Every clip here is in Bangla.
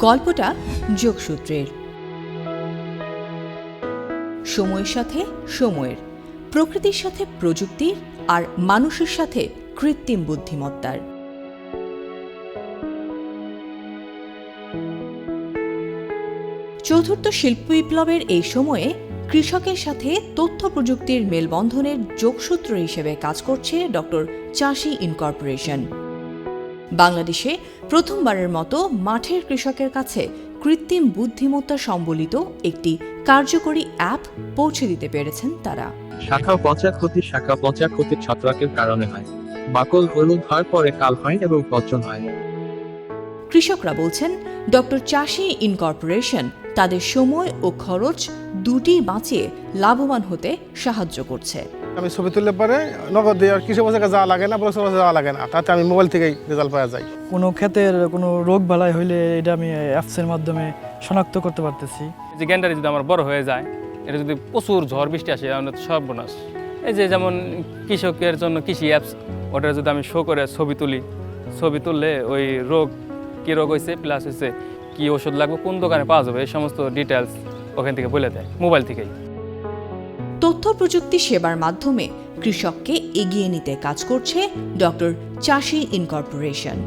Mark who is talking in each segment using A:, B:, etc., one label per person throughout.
A: গল্পটা যোগসূত্রের। সময়ের সাথে সময়ের, প্রকৃতির সাথে প্রযুক্তির আর মানুষের সাথে কৃত্রিম বুদ্ধিমত্তার। চতুর্থ শিল্প বিপ্লবের এই সময়ে কৃষকের সাথে তথ্য প্রযুক্তির মেলবন্ধনের যোগসূত্র হিসেবে কাজ করছে ডক্টর চাষি ইনকর্পোরেশন। বাংলাদেশে প্রথমবারের মতো মাঠের কৃষকের কাছে কৃত্রিম বুদ্ধিমত্তা সম্বলিত একটি কার্যকরী অ্যাপ পৌঁছে দিতে পেরেছেন তারা।
B: শাখা পচা ক্ষতি শাখা পচা ক্ষতি ছত্রাকের কারণে হয়। বাকল হলুদ হওয়ার পরে কাল হয় এবং পচন হয়।
A: কৃষকরা বলছেন ডক্টর চাষি ইনকর্পোরেশন তাদের সময় ও খরচ দুটি বাঁচিয়ে লাভবান হতে সাহায্য করছে।
C: আমি ছবি তুললে পরে নগদ দিয়ে আর কৃষক বাজারে যাওয়া লাগে না বাজারে যাওয়া লাগে না। তাতে আমি মোবাইল থেকেই রেজাল্ট পাওয়া যায়।
D: কোনো ক্ষেতের কোনো রোগ বালাই হইলে এটা আমি অ্যাপসের মাধ্যমে শনাক্ত করতে পারতেছি।
E: যে গ্যান্ডারি যদি আমার বড় হয়ে যায় এটা যদি প্রচুর ঝড় বৃষ্টি আসে তাহলে তো সর্বনাশ। এই যে যেমন কৃষকের জন্য কৃষি অ্যাপস ওটা যদি আমি শো করে ছবি তুলি ছবি তুললে ওই রোগ কী রোগ হয়েছে প্লাস হয়েছে কী ওষুধ লাগবে, কোন দোকানে পাওয়া যাবে, এই সমস্ত ডিটেলস ওখান থেকে বলে দেয় মোবাইল থেকেই।
A: তথ্য প্রযুক্তি সেবার মাধ্যমে কৃষককে এগিয়ে নিতে কাজ করছে ডক্টর চাষি ইনকর্পোরেশন।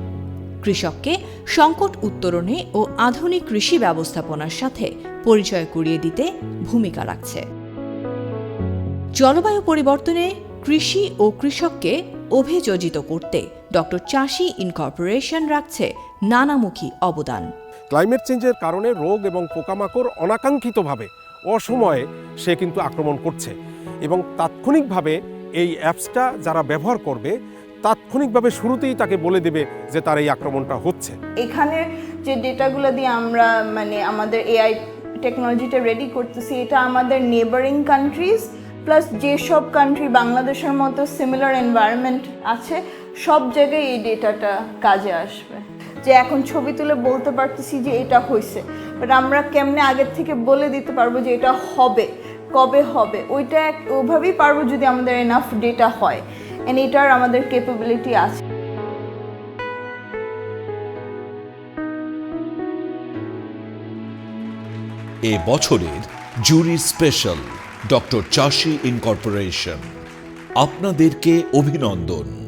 A: কৃষককে সংকট উত্তরণে ও আধুনিক কৃষি ব্যবস্থাপনার সাথে পরিচয় করিয়ে দিতে ভূমিকা রাখছে। জলবায়ু পরিবর্তনে কৃষি ও কৃষককে অভিযোজিত করতে ডক্টর চাষি ইনকর্পোরেশন রাখছে নানামুখী অবদান।
F: ক্লাইমেট চেঞ্জের কারণে রোগ এবং পোকামাকড় অনাকাঙ্ক্ষিতভাবে অসময়ে সে কিন্তু আক্রমণ করছে এবং তাৎক্ষণিকভাবে এই অ্যাপসটা যারা ব্যবহার করবে তাৎক্ষণিকভাবে শুরুতেই তাকে বলে দেবে যে তার এই আক্রমণটা হচ্ছে।
G: এখানে যে ডেটাগুলো দিয়ে আমরা মানে আমাদের এআই টেকনোলজিটা রেডি করতেছি এটা আমাদের নেবারিং কান্ট্রিজ প্লাস যেসব কান্ট্রি বাংলাদেশের মতো সিমিলার এনভায়রনমেন্ট আছে, সব জায়গায় এই ডেটাটা কাজে আসবে। যে এখন ছবি তুলে বলতে পারতেছি যে এটা হয়েছে বাট আমরা কেমনে আগের থেকে বলে দিতে পারব যে এটা হবে, কবে হবে? ওইটা এক- ওভাবেই পারব যদি আমাদের এনাফ ডেটা হয় অ্যান্ড এটার আমাদের ক্যাপাবিলিটি আছে।
H: এ বছরের জুরি স্পেশাল ডক্টর চাষি ইনকর্পোরেশন আপনাদেরকে অভিনন্দন।